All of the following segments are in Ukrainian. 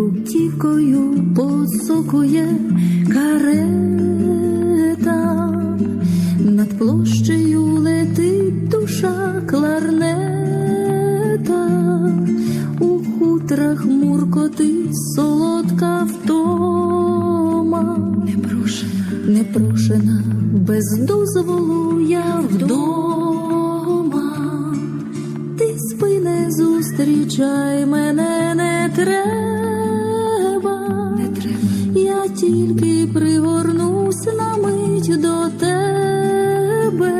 бруківкою посокує карета, над площею летить душа кларнета, у хутрах муркотить солодка втома. Непрошена, непрошена, без дозволу я вдома. Ти спи не зустрічай мене не треба. Тільки пригорнусь на мить до тебе,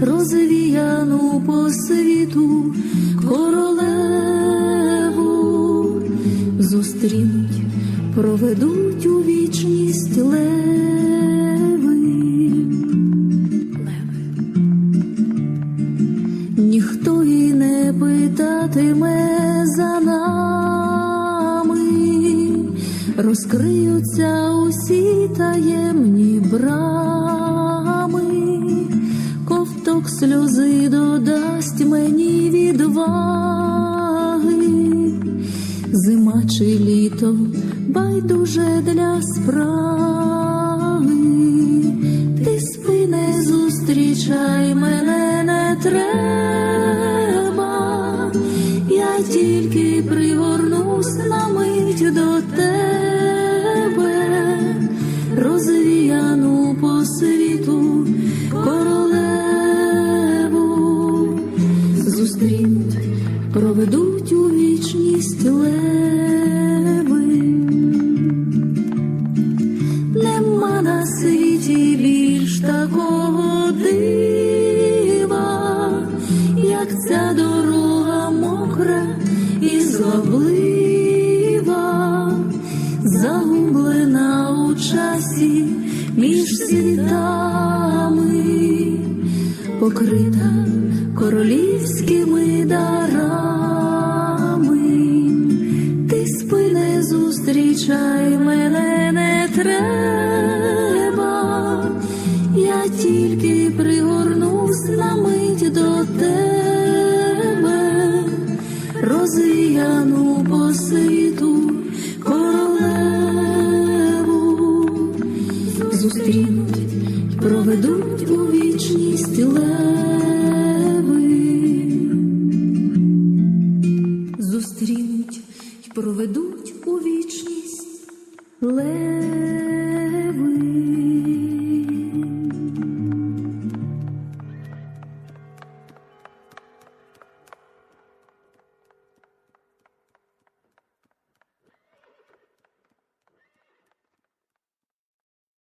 розвіяну по світу королеву зустрінуть, проведуть у вічність леви. Леви. Ніхто і не питатиме за нами, розкриються усі таємні брами, ковток сльози додасть мені відваги, зима чи літо байдуже для справи. Ти спи не зустрічай мене не треба, я тільки пригорнусь на мить до тебе, проведуть у вічність леви. Нема на світі більш такого дива, як ця дорога мокра і злоблива, загублена у часі між світами, покрита королівськими дарами. Треба, я тільки пригорнусь на мить до тебе, розвіяну по світу королеву. Зустрінуть й проведуть у вічність леви. Зустрінуть й проведуть у вічність леви.